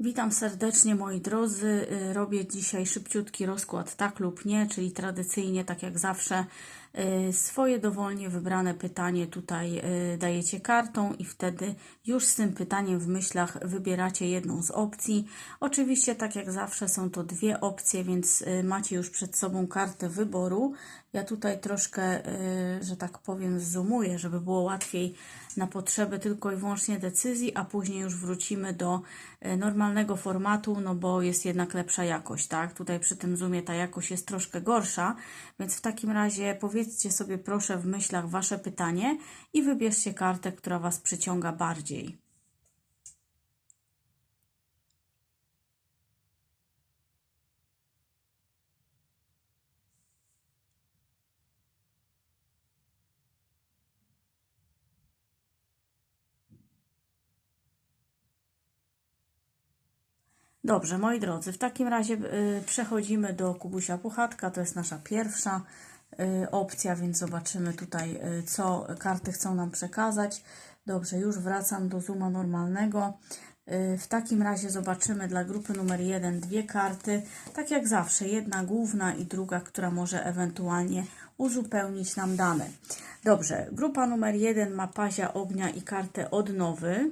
Witam serdecznie moi drodzy. Y, Robię dzisiaj szybciutki rozkład tak lub nie, czyli tradycyjnie, tak jak zawsze, swoje dowolnie wybrane pytanie tutaj y, dajecie kartą i wtedy już z tym pytaniem w myślach wybieracie jedną z opcji. Oczywiście, tak jak zawsze, są to dwie opcje, więc macie już przed sobą kartę wyboru. Ja tutaj troszkę, że tak powiem, zoomuję, żeby było łatwiej na potrzeby tylko i wyłącznie decyzji, a później już wrócimy do normalnego formatu, no bo jest jednak lepsza jakość, tak? Tutaj przy tym zoomie ta jakość jest troszkę gorsza, więc w takim razie powiedzcie sobie proszę w myślach Wasze pytanie i wybierzcie kartę, która Was przyciąga bardziej. Dobrze, moi drodzy, w takim razie y, przechodzimy do Kubusia Puchatka. To jest nasza pierwsza opcja, więc zobaczymy tutaj, y, co karty chcą nam przekazać. Dobrze, już wracam do zooma normalnego. Y, w takim razie zobaczymy dla grupy numer 1 dwie karty, tak jak zawsze, jedna główna i druga, która może ewentualnie uzupełnić nam dane. Dobrze, grupa numer 1 ma pazia ognia i kartę odnowy.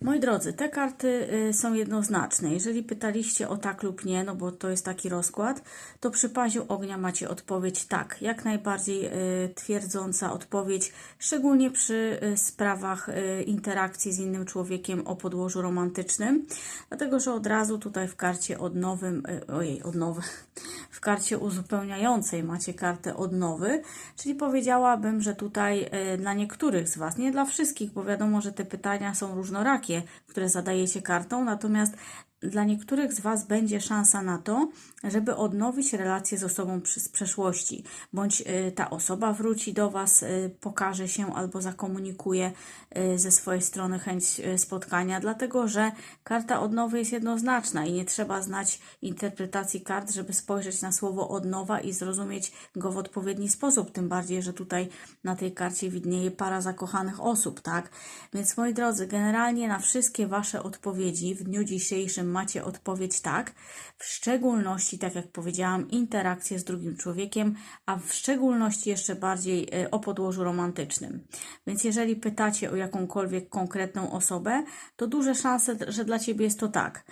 Moi drodzy, te karty y, są jednoznaczne. Jeżeli pytaliście o tak lub nie, no bo to jest taki rozkład, to przy paziu ognia macie odpowiedź tak. Jak najbardziej y, twierdząca odpowiedź, szczególnie przy y, sprawach interakcji z innym człowiekiem o podłożu romantycznym, dlatego że od razu tutaj w karcie odnowym, ojej, odnowy, w karcie uzupełniającej macie kartę odnowy, czyli powiedziałabym, że tutaj dla niektórych z Was, nie dla wszystkich, bo wiadomo, że te pytania są różnorakie, które zadajecie kartą, natomiast dla niektórych z Was będzie szansa na to, żeby odnowić relacje z osobą z przeszłości, bądź y, ta osoba wróci do Was, y, pokaże się albo zakomunikuje y, ze swojej strony chęć spotkania, dlatego że karta odnowy jest jednoznaczna i nie trzeba znać interpretacji kart, żeby spojrzeć na słowo odnowa i zrozumieć go w odpowiedni sposób, tym bardziej, że tutaj na tej karcie widnieje para zakochanych osób, tak? Więc moi drodzy, generalnie na wszystkie Wasze odpowiedzi w dniu dzisiejszym macie odpowiedź tak, w szczególności, tak jak powiedziałam, interakcje z drugim człowiekiem, a w szczególności jeszcze bardziej e, o podłożu romantycznym. Więc jeżeli pytacie o jakąkolwiek konkretną osobę, to duże szanse, że dla Ciebie jest to tak.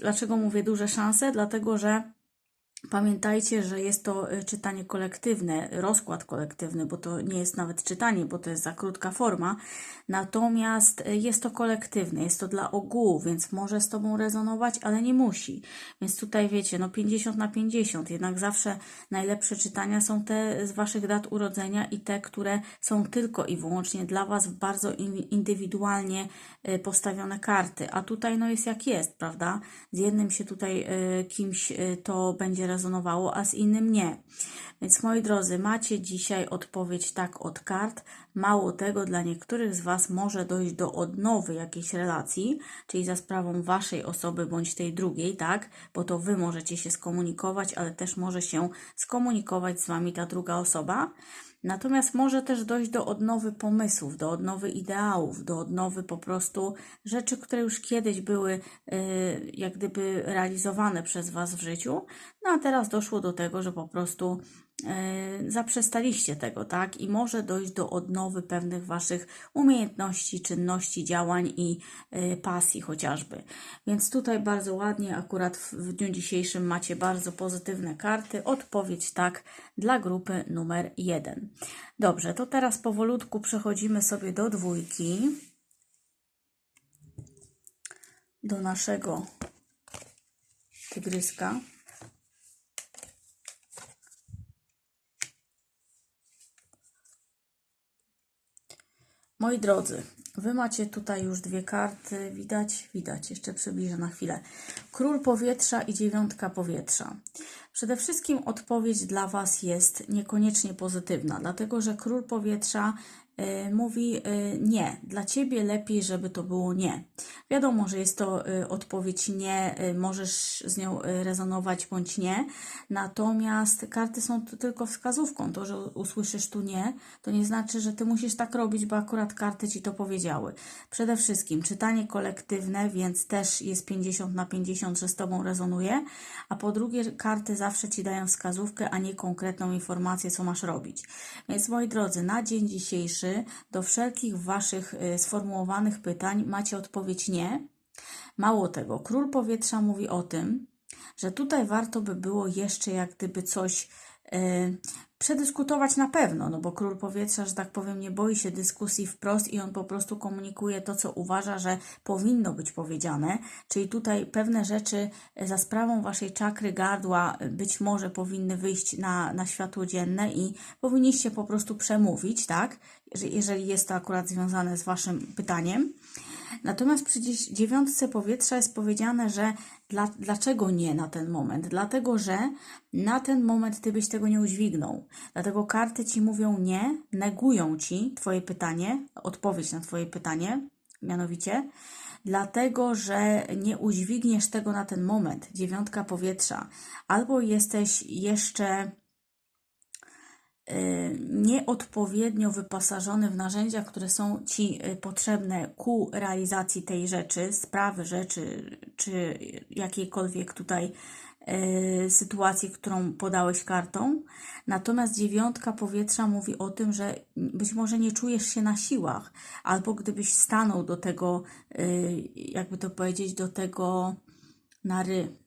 Dlaczego mówię duże szanse? Dlatego, że Pamiętajcie, że jest to y, czytanie kolektywne, rozkład kolektywny, bo to nie jest nawet czytanie, bo to jest za krótka forma. Natomiast y, jest to kolektywne, jest to dla ogółu, więc może z Tobą rezonować, ale nie musi. Więc tutaj wiecie, no 50 na 50, jednak zawsze najlepsze czytania są te z Waszych dat urodzenia i te, które są tylko i wyłącznie dla Was bardzo indywidualnie y, postawione karty. A tutaj no jest jak jest, prawda? Z jednym się tutaj kimś to będzie rezonowało, a z innym nie. Więc moi drodzy, macie dzisiaj odpowiedź tak od kart. Mało tego, dla niektórych z Was może dojść do odnowy jakiejś relacji, czyli za sprawą Waszej osoby bądź tej drugiej, tak? Bo to Wy możecie się skomunikować, ale też może się skomunikować z Wami ta druga osoba. Natomiast może też dojść do odnowy pomysłów, do odnowy ideałów, do odnowy po prostu rzeczy, które już kiedyś były y, jak gdyby realizowane przez Was w życiu, no a teraz doszło do tego, że po prostu zaprzestaliście tego, tak? I może dojść do odnowy pewnych Waszych umiejętności, czynności, działań i y, pasji chociażby. Więc tutaj bardzo ładnie, akurat w dniu dzisiejszym macie bardzo pozytywne karty. Odpowiedź tak dla grupy numer jeden. Dobrze, to teraz powolutku przechodzimy sobie do dwójki. Do naszego tygryska. Moi drodzy, Wy macie tutaj już dwie karty, widać, widać, jeszcze przybliżę na chwilę. Król powietrza i dziewiątka powietrza. Przede wszystkim odpowiedź dla Was jest niekoniecznie pozytywna, dlatego że król powietrza mówi y, nie. Dla ciebie lepiej, żeby to było nie. Wiadomo, że jest to y, odpowiedź nie, y, możesz z nią y, rezonować bądź nie. Natomiast karty są tylko wskazówką. To, że usłyszysz tu nie, to nie znaczy, że ty musisz tak robić, bo akurat karty ci to powiedziały. Przede wszystkim czytanie kolektywne, więc też jest 50 na 50, że z tobą rezonuje. A po drugie, karty zawsze ci dają wskazówkę, a nie konkretną informację, co masz robić. Więc moi drodzy, na dzień dzisiejszy do wszelkich waszych y, sformułowanych pytań macie odpowiedź nie. Mało tego, król powietrza mówi o tym, że tutaj warto by było jeszcze jak gdyby coś przedyskutować na pewno, no bo król powietrza, że tak powiem, nie boi się dyskusji wprost i on po prostu komunikuje to, co uważa, że powinno być powiedziane, czyli tutaj pewne rzeczy e, za sprawą waszej czakry gardła e, być może powinny wyjść na, na światło dzienne i powinniście po prostu przemówić, tak? Jeżeli jest to akurat związane z waszym pytaniem. Natomiast przy dziewiątce powietrza jest powiedziane, że dla, dlaczego nie na ten moment? Dlatego, że na ten moment ty byś tego nie udźwignął. Dlatego karty ci mówią nie, negują ci twoje pytanie, odpowiedź na twoje pytanie, mianowicie, dlatego, że nie udźwigniesz tego na ten moment. Dziewiątka powietrza. Albo jesteś jeszcze nieodpowiednio wyposażony w narzędzia, które są Ci y, potrzebne ku realizacji tej rzeczy, sprawy, rzeczy, czy jakiejkolwiek tutaj y, sytuacji, którą podałeś kartą. Natomiast dziewiątka powietrza mówi o tym, że być może nie czujesz się na siłach, albo gdybyś stanął do tego, y, jakby to powiedzieć, do tego na ry.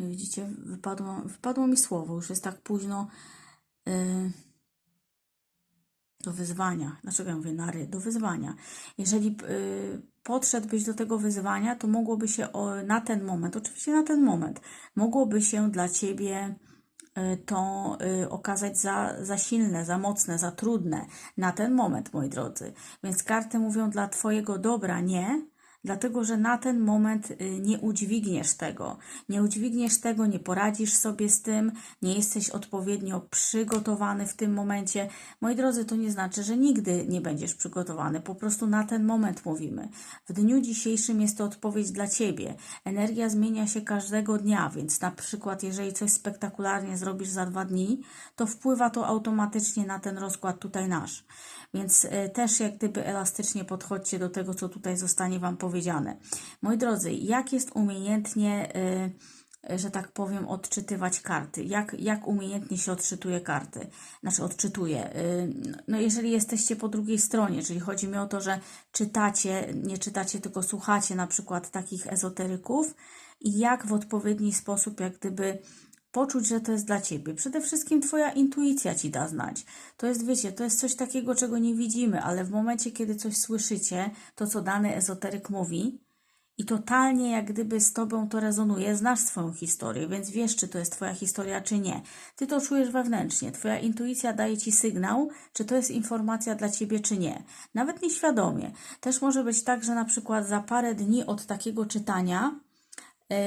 Widzicie, wypadło, wypadło mi słowo, już jest tak późno. Yy, do wyzwania. Dlaczego ja mówię nary? Do wyzwania. Jeżeli yy, podszedłbyś do tego wyzwania, to mogłoby się o, na ten moment, oczywiście na ten moment, mogłoby się dla ciebie y, to y, okazać za, za silne, za mocne, za trudne na ten moment, moi drodzy. Więc karty mówią dla Twojego dobra nie, dlatego że na ten moment y, nie udźwigniesz tego. Nie udźwigniesz tego, nie poradzisz sobie z tym, nie jesteś odpowiednio przygotowany w tym momencie. Moi drodzy, to nie znaczy, że nigdy nie będziesz przygotowany. Po prostu na ten moment mówimy. W dniu dzisiejszym jest to odpowiedź dla Ciebie. Energia zmienia się każdego dnia, więc na przykład, jeżeli coś spektakularnie zrobisz za dwa dni, to wpływa to automatycznie na ten rozkład tutaj nasz. Więc e, też jak gdyby elastycznie podchodźcie do tego, co tutaj zostanie Wam powiedziane. Moi drodzy, jak jest umiejętnie, e, że tak powiem, odczytywać karty? Jak, jak umiejętnie się odczytuje karty? Znaczy odczytuje. E, No jeżeli jesteście po drugiej stronie, czyli chodzi mi o to, że czytacie, nie czytacie, tylko słuchacie na przykład takich ezoteryków i jak w odpowiedni sposób jak gdyby poczuć, że to jest dla ciebie. Przede wszystkim twoja intuicja ci da znać. To jest, wiecie, to jest coś takiego, czego nie widzimy, ale w momencie, kiedy coś słyszycie, to co dany ezoteryk mówi i totalnie jak gdyby z tobą to rezonuje, znasz swoją historię, więc wiesz, czy to jest twoja historia, czy nie. Ty to czujesz wewnętrznie. Twoja intuicja daje ci sygnał, czy to jest informacja dla ciebie, czy nie. Nawet nieświadomie. Też może być tak, że na przykład za parę dni od takiego czytania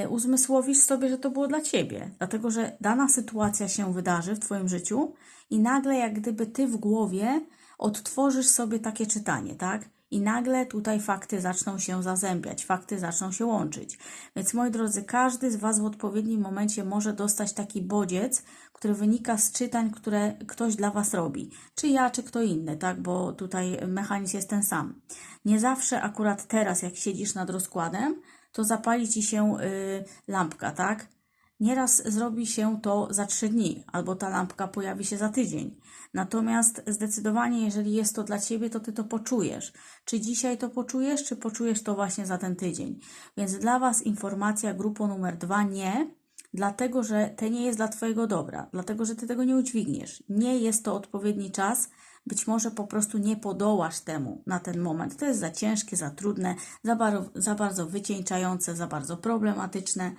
uzmysłowisz sobie, że to było dla ciebie, dlatego że dana sytuacja się wydarzy w twoim życiu i nagle jak gdyby ty w głowie odtworzysz sobie takie czytanie, tak? I nagle tutaj fakty zaczną się zazębiać, fakty zaczną się łączyć. Więc moi drodzy, każdy z Was w odpowiednim momencie może dostać taki bodziec, który wynika z czytań, które ktoś dla Was robi. Czy ja, czy kto inny, tak? Bo tutaj mechanizm jest ten sam. Nie zawsze akurat teraz, jak siedzisz nad rozkładem, to zapali Ci się y, lampka, tak? Nieraz zrobi się to za trzy dni, albo ta lampka pojawi się za tydzień. Natomiast zdecydowanie, jeżeli jest to dla Ciebie, to Ty to poczujesz. Czy dzisiaj to poczujesz, czy poczujesz to właśnie za ten tydzień? Więc dla Was informacja grupo numer dwa nie, dlatego że to nie jest dla Twojego dobra, dlatego że Ty tego nie udźwigniesz. Nie jest to odpowiedni czas, być może po prostu nie podołasz temu na ten moment. To jest za ciężkie, za trudne, za, bar- za bardzo wycieńczające, za bardzo problematyczne.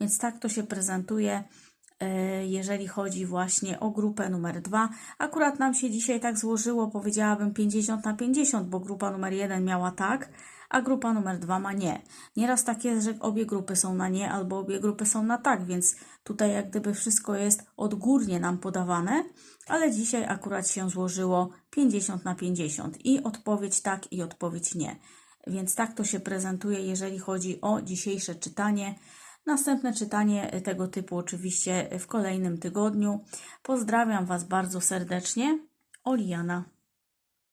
Więc tak to się prezentuje, e, jeżeli chodzi właśnie o grupę numer dwa. Akurat nam się dzisiaj tak złożyło, powiedziałabym 50 na 50, bo grupa numer jeden miała tak, a grupa numer dwa ma nie. Nieraz tak jest, że obie grupy są na nie albo obie grupy są na tak, więc tutaj jak gdyby wszystko jest odgórnie nam podawane, ale dzisiaj akurat się złożyło 50 na 50 i odpowiedź tak i odpowiedź nie. Więc tak to się prezentuje, jeżeli chodzi o dzisiejsze czytanie. Następne czytanie tego typu oczywiście w kolejnym tygodniu. Pozdrawiam Was bardzo serdecznie. Oliana.